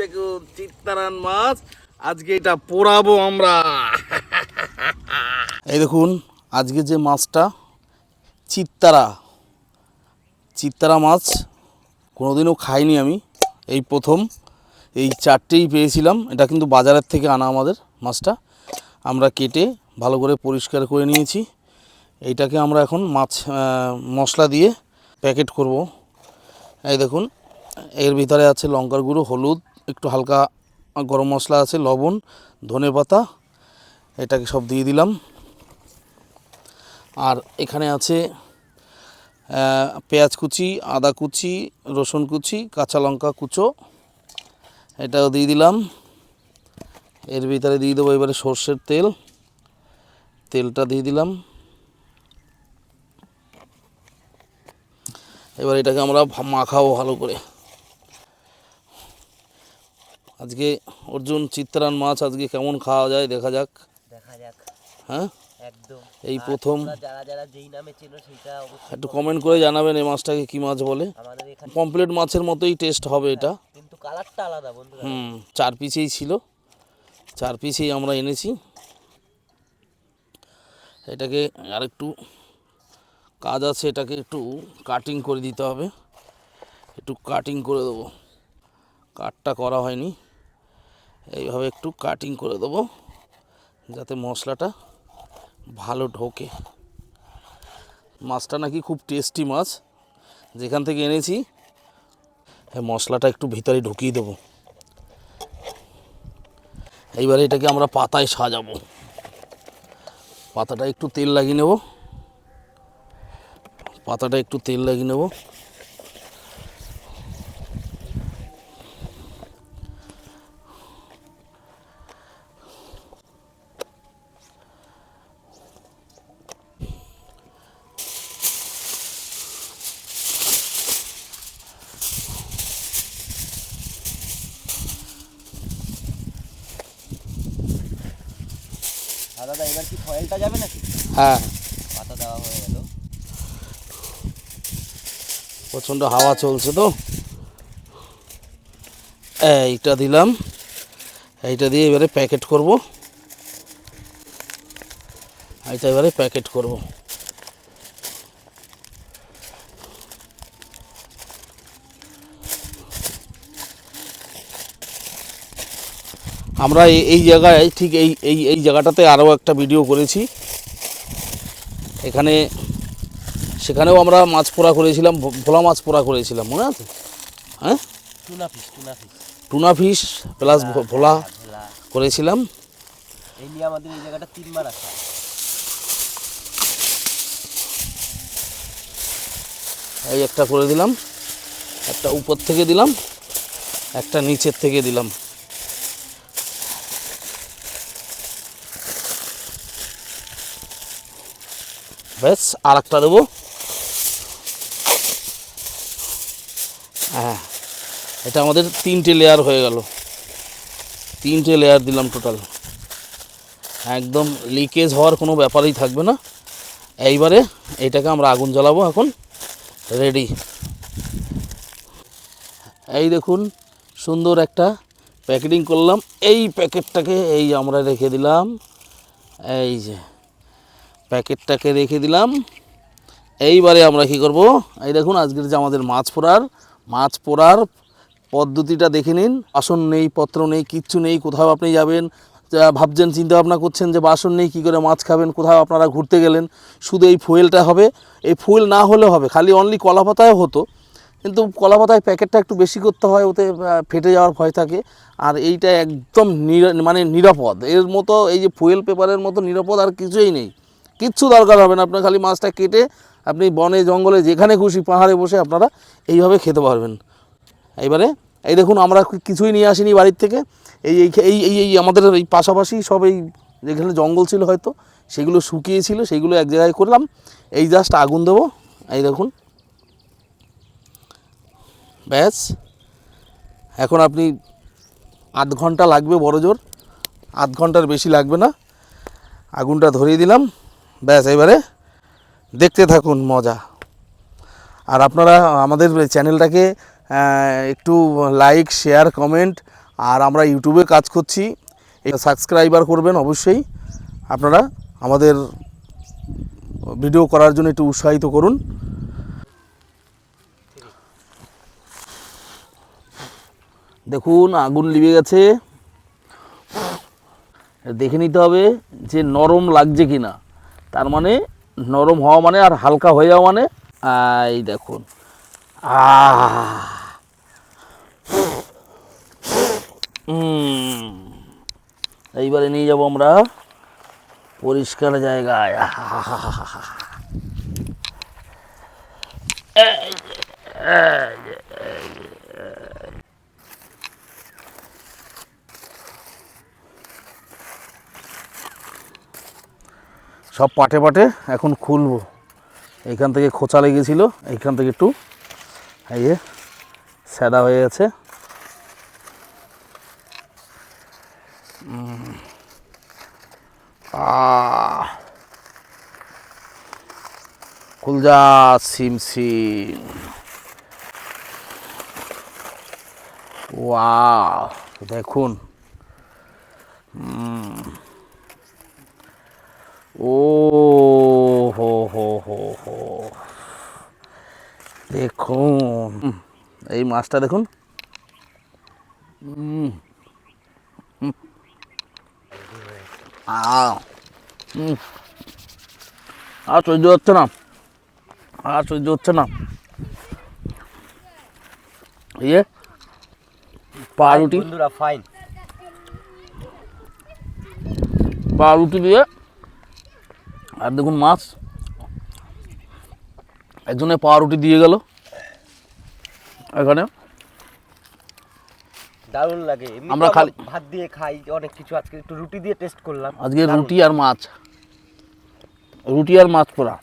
দেখুন চিত্তারান মাছ, আজকে এটা পোড়াবো আমরা। এই দেখুন, আজকে যে মাছটা, চিত্তারা। চিত্তারা মাছ কোনোদিনও খাইনি আমি, এই প্রথম। এই চারটেই পেয়েছিলাম, এটা কিন্তু বাজারের থেকে আনা আমাদের মাছটা। আমরা কেটে ভালো করে পরিষ্কার করে নিয়েছি। এইটাকে আমরা এখন মাছ মশলা দিয়ে প্যাকেট করব। এই দেখুন, এর ভিতরে আছে লঙ্কার গুঁড়ো, হলুদ একটু হালকা গরম মশলা আছে, লবণ, ধনে পাতা, এটাকে সব দিয়ে দিলাম। আর এখানে আছে পেঁয়াজ কুচি, আদা কুচি, রসুন কুচি, কাঁচা লঙ্কা কুচো, এটাও দিয়ে দিলাম। এর ভিতরে দিয়ে দেবো এবারে সর্ষের তেল, তেলটা দিয়ে দিলাম। এবার এটাকে আমরা মাখাবো ভালো করে। আজকে অর্জুন চিত্রান মাছ আজকে কেমন খাওয়া যায় দেখা যাক। দেখা যাক। হ্যাঁ? একদম। এই প্রথম যারা যারা যেই নামে চেনো সেটা একটু কমেন্ট করে জানাবেন এই মাছটাকে কী মাছ বলে। আমাদের এখানে পমপ্লেট মাছের মতোই টেস্ট হবে এটা। কিন্তু কালারটা আলাদা বন্ধুরা। হুম চার পিসেই ছিল। চার পিসেই আমরা এনেছি। এটাকে আরেকটু কাজ আছে এটাকে একটু কাটিং করে দিতে হবে। একটু কাটিং করে দেবো। কাটটা করা হয়নি। এইভাবে একটু কাটিং করে দেবো, যাতে মশলাটা ভালো ঢোকে। মাছটা নাকি খুব টেস্টি মাছ। যেখান থেকে এনেছি মশলাটা একটু ভিতরে ঢুকিয়ে দেবো। এইবারে এটাকে আমরা পাতায় সাজাবো। পাতাটা একটু তেল লাগিয়ে নেব। পাতাটা একটু তেল লাগিয়ে নেব। আর দাদা এবার কি ফয়েলটা যাবে নাকি? হ্যাঁ। পাতা দেওয়া হয়ে গেল। প্রচণ্ড হাওয়া চলছে তো। এইটা দিলাম। এইটা দিয়ে এবারে প্যাকেট করব। এইটা এবারে প্যাকেট করব। আমরা এই- এই জায়গায় ঠিক এই এই এই জায়গাটাতে আরও একটা ভিডিও করেছি। এখানে সেখানেও আমরা মাছ পোড়া করেছিলাম ভোলা মাছ পোড়া করেছিলাম মনে আছে? হ্যাঁ? টুনা ফিশ প্লাস ভোলা ভোলা। করেছিলাম। এই নিয়ে আমাদের এই জায়গাটা তিনবার আসা। এই একটা করে দিলাম একটা উপর থেকে দিলাম একটা নিচের থেকে দিলাম। ব্যাস আর একটা দেবো। হ্যাঁ এটা আমাদের তিনটে লেয়ার হয়ে গেল। তিনটে লেয়ার দিলাম টোটাল একদম লিকেজ হওয়ার কোনো ব্যাপারই থাকবে না। এইবারে এইটাকে আমরা আগুন জ্বালাবো এখন। রেডি এই দেখুন, সুন্দর একটা প্যাকেটিং করলাম। এই প্যাকেটটাকে এই আমরা রেখে দিলাম। এই যে। প্যাকেটটাকে রেখে দিলাম। এইবারে আমরা কি করব? এই দেখুন, আজকের যে আমাদের মাছ পোড়ার মাছ পোড়ার পদ্ধতিটা দেখে নিন। বাসন নেই, পত্র নেই, কিচ্ছু নেই, কোথাও আপনি যাবেন ভাবছেন চিন্তা ভাবনা করছেন যে বাসন নেই, কী করে মাছ খাবেন, কোথাও আপনারা ঘুরতে গেলেন, শুধু এই ফুয়েলটা হবে। এই ফুয়েল না হলে হবে, খালি অনলি কলা পাতায় হতো, কিন্তু কলা পাতায় প্যাকেটটা একটু বেশি করতে হয়, ওতে ফেটে যাওয়ার ভয় থাকে। আর এইটা একদম নিরা- মানে নিরাপদ। এর মতো, এই যে ফুয়েল পেপারের মতো নিরাপদ আর কিছুই নেই। কিচ্ছু দরকার হবে না। আপনার খালি মাছটা কেটে আপনি বনে, জঙ্গলে যেখানে খুশি পাহাড়ে বসে আপনারা এইভাবে খেতে পারবেন। এইবারে এই দেখুন, আমরা কিছুই নিয়ে আসিনি বাড়ির থেকে। এই এই এই এই আমাদের এই পাশাপাশি সব এই যেখানে জঙ্গল ছিল হয়তো, সেগুলো শুকিয়েছিল সেইগুলো এক জায়গায় করলাম। এই জাস্ট আগুন দেবো। এই দেখুন। ব্যাস। এখন আপনি আধ ঘণ্টা লাগবে বড় জোর আধ ঘণ্টার বেশি লাগবে না। আগুনটা ধরিয়ে দিলাম। ব্যাস এবারে দেখতে থাকুন, মজা। আর আপনারা আমাদের চ্যানেলটাকে একটু লাইক শেয়ার কমেন্ট আর আমরা ইউটিউবে কাজ করছি। সাবস্ক্রাইবার করবেন অবশ্যই। আপনারা আমাদের ভিডিও করার জন্য একটু উৎসাহিত করুন। দেখুন, আগুন লিবে গেছে। দেখে নিতে হবে যে নরম লাগছে কি না তার মানে নরম হওয়া মানে আর হালকা হয়ে যাওয়া মানে এই দেখুন। এইবারে নিয়ে যাব আমরা পরিষ্কার জায়গায়। এই সব পাটে পাটে এখন খুলবো। এইখান থেকে খোঁচা লেগেছিল, এইখান থেকে একটু, এই স্যাদা হয়ে গেছে। খুলজা সিম সিম। ওয়াও, দেখুন। ও হো হো হো। হো দেখুন এই মাছটা দেখুন। আর সহ্য হচ্ছে না। আর সহ্য হচ্ছে না। ইয়ে পাউরুটি বন্ধুরা ফাইন পাউরুটি দিয়ে আর দেখুন মাছ একজনে পাউরুটি দিয়ে গেল। এখানে দারুণ লাগে। আমরা খালি- ভাত দিয়ে খাই অনেক কিছু আজকে একটু রুটি দিয়ে টেস্ট করলাম। আজকে রুটি আর মাছ। রুটি আর মাছ পোড়া।